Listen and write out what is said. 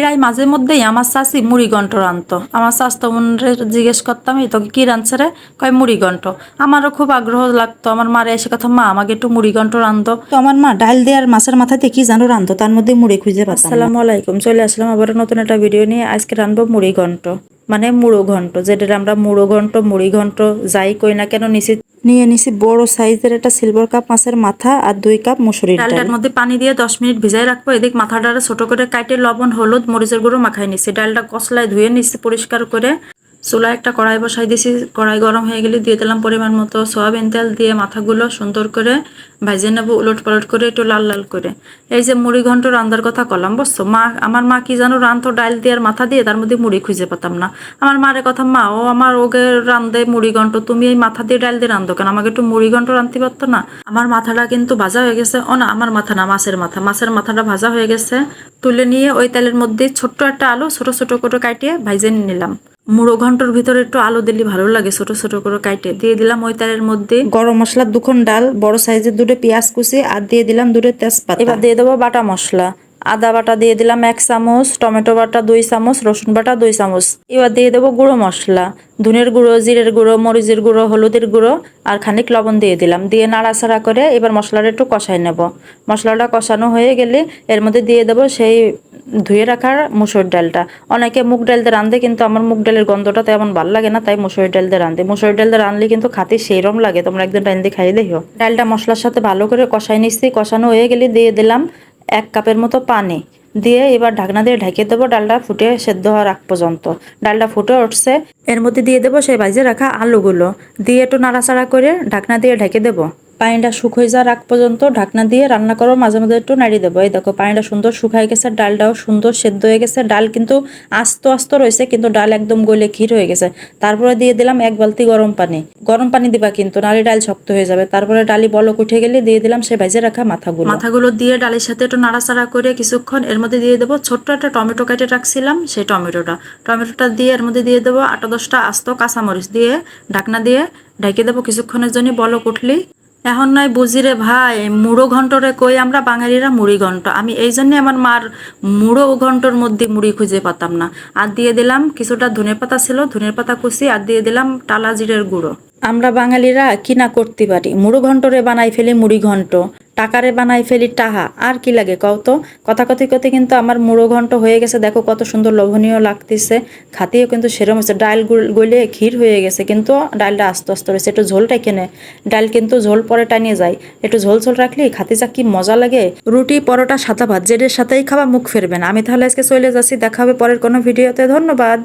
প্রায় মাঝে মধ্যেই আমার চাষি মুড়ি গন্ট রানতো আমার স্বাস্থ্য মনের জিজ্ঞেস করতাম এই তোকে কি রাঁধছে রে? কয় মুড়ি গন্ট আমারও খুব আগ্রহ লাগতো। আমার মারে এসে কথা মা আমাকে একটু মুড়ি গন্ট রান্ধতো তো আমার মা ডাল দেওয়ার মাছের মাথাতে কি জানো রান্ধতো তার মধ্যে মুড়ি খুঁজে না। আসসালামু আলাইকুম চলে আসলাম আবার নতুন একটা ভিডিও নিয়ে। আজকে রানবো মুড়ি ঘন্ট মানে মুড়ো ঘন্ট যেটা আমরা মুড়ো ঘন্ট মুড়ি ঘন্ট যাই কই না কেন নিচে নিয়ে নিছি বড় সাইজের একটা সিলভার কাপ মাছের মাথা আর দুই কাপ মুসুরির ডাল। ডালটার মধ্যে পানি দিয়ে দশ মিনিট ভিজাই রাখব। এদিক মাথাটা ছোট করে কাটে লবণ, হলুদ, মরিচের গুঁড়ো মাখাই নিছি। ডালটা কসলায় ধুয়ে নিছি পরিষ্কার করে। চুলা একটা কড়াই বসাই দিছি। কড়াই গরম হয়ে গেলে দিয়ে দিলাম পরিমাণ মতো সয়াবিন তেল দিয়ে মাথাগুলো সুন্দর করে ভাজে নেব উলট পালট করে, একটু লাল লাল করে। এই যে মুড়ি ঘন্ট রান্নার কথা কলাম, বুঝছ? মা, আমার মা কি জানো রান্ধতো ডাল দিয়ে আর মাথা দিয়ে, তার মধ্যে মুড়ি খুঁজে পেতাম না। আমার মারে কথা, মা, ও আমার ওকে রান্ধে মুড়ি ঘন্ট, তুমি এই মাথা দিয়ে ডাল দিয়ে রান্ধো কেন? আমাকে একটু মুড়ি ঘন্ট রাঁধতে পারতো না? আমার মাথাটা কিন্তু ভাজা হয়ে গেছে। ও না, আমার মাথা না, মাছের মাথা। মাছের মাথাটা ভাজা হয়ে গেছে। তুলে নিয়ে ওই তেলের মধ্যে ছোট্ট একটা আলু ছোট ছোট করে কাটিয়ে ভাইজে নিলাম। মুড়ো ঘন্টর ভিতরে একটু আলো দিলে ভালো লাগে ছোট ছোট করে কাটে দিয়ে দিলাম ওই তারের মধ্যে গরম মশলার দুখন ডাল বড় সাইজের দুটো পেঁয়াজ কুচি আর দিয়ে দিলাম দুটো তেজপাতা। এবার দিয়ে দেবো বাটা মশলা। আদা বাটা দিয়ে দিলাম এক চামচ, টমেটো বাটা দুই চামচ, রসুন বাটা দুই চামচ। এবার দিয়ে দেবো গুঁড়ো মশলা। ধুনের গুঁড়ো, জিরের গুঁড়ো, মরিচের গুঁড়ো, হলুদের গুঁড়ো আর খানিক লবণ দিয়ে দিলাম। দিয়ে নাড়াচাড়া করে এবার মশলাটা একটু কষাই নেব। মশলাটা কষানো হয়ে গেলে এর মধ্যে দিয়ে দেবো সেই ধুয়ে রাখার মুসুর ডালটা। অনেকে মুগ ডাল দিয়ে রাঁধে, কিন্তু আমার মুগ ডালের গন্ধটা তেমন ভালো লাগে না, তাই মুসুর ডাল দিয়ে রাঁধে। মুসুর ডাল দিয়ে রাঁধলে কিন্তু খাতে সেইরম লাগে, তোমরা একদিন ডাল দিয়ে খাইয়ে দেখো। ডালটা মশলার সাথে ভালো করে কষাই নিচ্ছি। কষানো হয়ে গেলে দিয়ে দিলাম এক কাপের মতো পানি দিয়ে এবার ঢাকনা দিয়ে ঢেকে দেবো ডালটা ফুটে সেদ্ধ হওয়ার আগ পর্যন্ত। ডালটা ফুটে উঠছে, এর মধ্যে দিয়ে দেবো সেই ভাজে রাখা আলুগুলো। দিয়ে একটু নাড়াচাড়া করে ঢাকনা দিয়ে ঢেকে দেবো। পানিটা শুকিয়ে যাওয়ার আগ পর্যন্ত ঢাকনা দিয়ে রান্না করো, মাঝে মাঝে একটু নাড়িয়ে দেবো। এই দেখো, পানিটা সুন্দর শুকাই গেছে, ডালটাও সুন্দর সেদ্ধ হয়ে গেছে। ডাল কিন্তু আস্ত আস্ত রয়েছে, কিন্তু ডাল একদম গলে ক্ষীর হয়ে গেছে। তারপরে দিয়ে দিলাম এক বালতি গরম পানি। গরম পানি দিবা কিন্তু নালে ডাল শক্ত হয়ে যাবে। তারপরে ডালি বলক উঠে গেলে দিয়ে দিলাম সে ভেজে রাখা মাথাগুলো। মাথাগুলো দিয়ে ডালের সাথে একটু নাড়াচাড়া করে কিছুক্ষণ এর মধ্যে দিয়ে দেবো। ছোট্ট একটা টমেটো কেটে রাখছিলাম, সেই টমেটোটা। টমেটোটা দিয়ে এর মধ্যে দিয়ে দেবো আট দশটা আস্ত কাঁচামরিচ দিয়ে ঢাকনা দিয়ে ঢেকে দেবো কিছুক্ষণের জন্য বলক উঠলি এখন নয় বুঝি রে ভাই, মুড়ো ঘন্টরে কই আমরা বাঙালিরা মুড়ি ঘন্ট। আমি এই জন্য আমার মার মুড়ো ঘন্টর মধ্যে মুড়ি খুঁজে পাতাম না। আর দিয়ে দিলাম কিছুটা ধনে পাতা ছিল ধনের পাতা কুচি, আর দিয়ে দিলাম টালা জিরের গুঁড়ো। আমরা বাঙালিরা কিনা করতে পারি? মুড়ো ঘন্টরে বানাই ফেলি মুড়ি ঘন্ট। টাকারে বানাই ফেলি, টাহা। আর কি লাগে কও তো? কথা কথি কথি কিন্তু আমার মুড়ো ঘন্ট হয়ে গেছে। দেখো কত সুন্দর লোভনীয় লাগতেছে। খাতেও কিন্তু সেরম হচ্ছে ডাল গুল- ক্ষীর হয়ে গেছে। কিন্তু ডালটা আস্তে আস্তে রয়েছে একটু ঝোলটা কেনে। ডাল কিন্তু ঝোল পরে টানিয়ে যায়। একটু ঝোল ঝোল রাখলে খাতে যা কি মজা লাগে। রুটি, পরোটা, সাদা ভাত, যেটার সাথেই খাওয়া মুখ ফেরবেন আমি তাহলে আজকে চলে যাচ্ছি। দেখা হবে পরের কোনো ভিডিওতে। ধন্যবাদ।